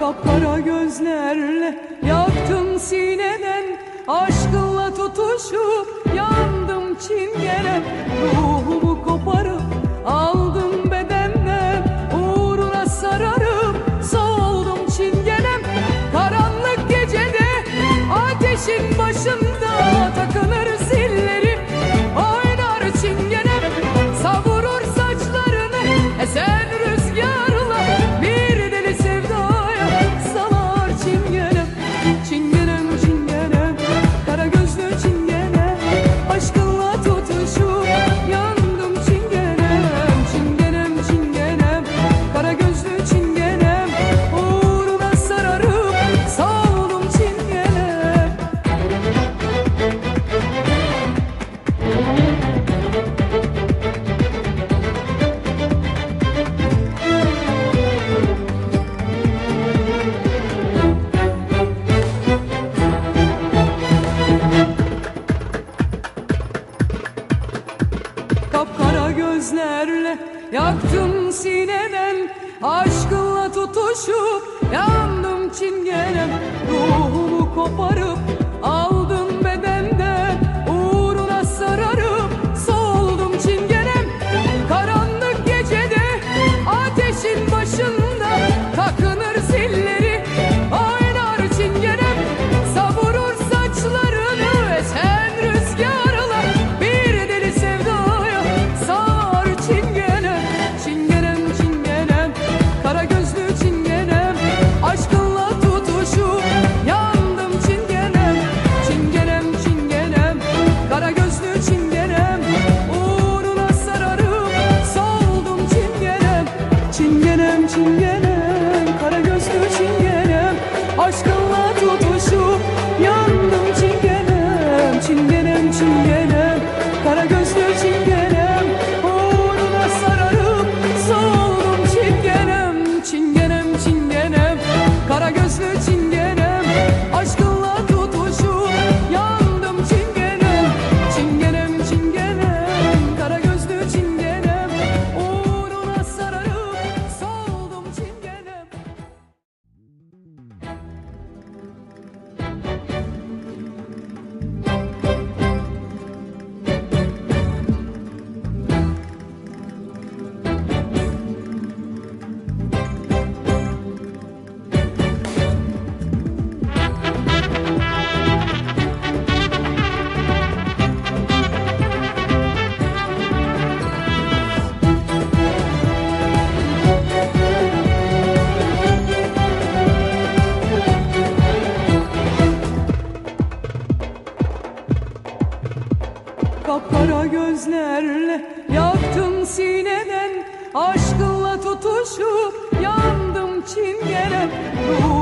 Kapkara gözlerle yaktım sineden Aşkınla tutuşup yandım çingene. Ruhumu koparıp al gözlerle Yaktım sineden aşkınla tutuşup Yandım çingenem. Ruhumu koparıp al aşkınla tutuşup yandım çingene ruhum.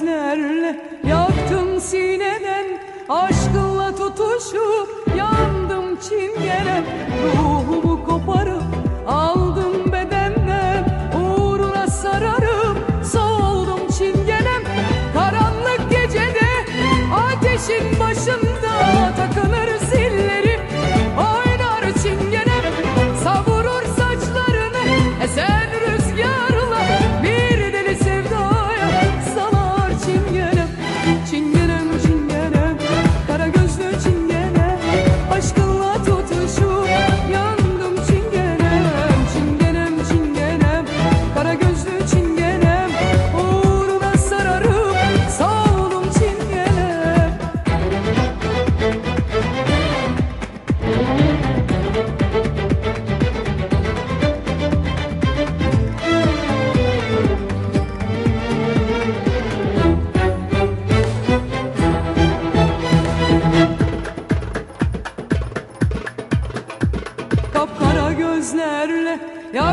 gözlerle Yaktım sineden aşkınla tutuşu Yandım çingenem ruhumu koparım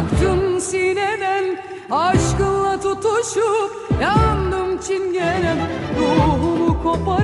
Yaktım sinemem aşkınla tutuşup Yandım çingenem. Ruhumu kopar